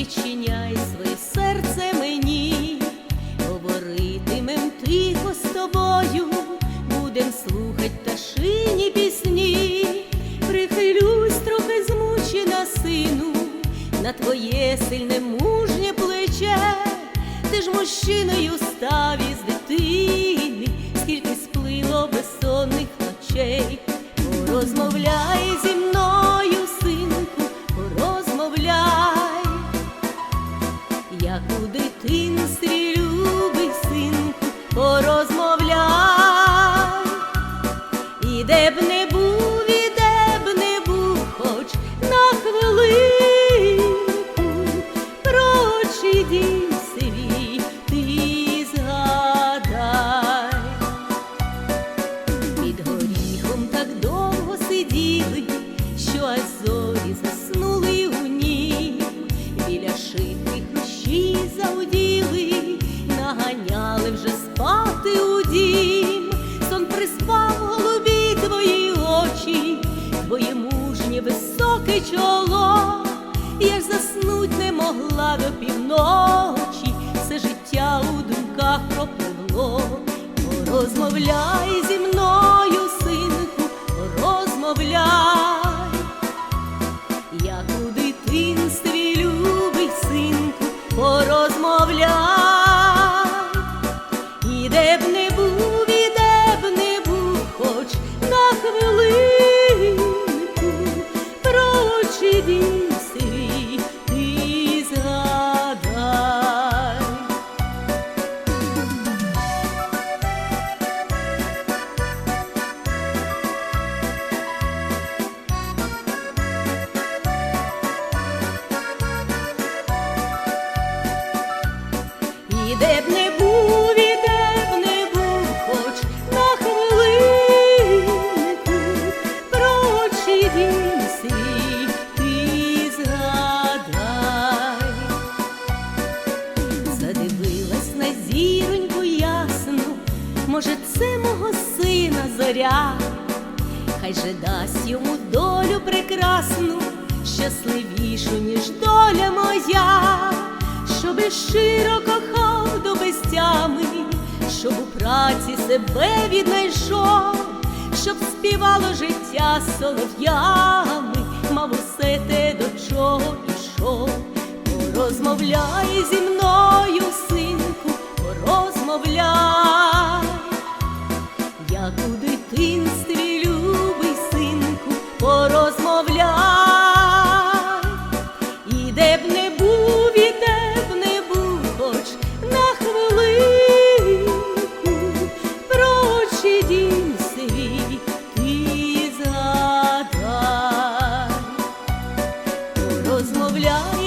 відчиняй своє серце мені, говоритимем тихо з тобою, будем слухать ташині пісні, прихилюсь трохи змучена, сину, на твоє сильне мужнє плече, ти ж мужчиною став із дитини, скільки сплило без як у дитинстві любий синку, порозмовляй, і де б не був, високе чоло, я ж заснуть не могла до півночі, все життя у думках пропливло. розмовляй зі мною, де б не був, і б не був, хоч на хвилинку, про дім свій ти згадай. Задивилась на зіроньку ясну, може, це мого сина зоря, хай же дасть йому долю прекрасну, щасливішу, ніж доля моя, щоби щиро себе віднайшов, щоб співало життя солов'ями, мав усе те, до чого пішов. Порозмовляй зі мною, синку, порозмовляй. Mevlam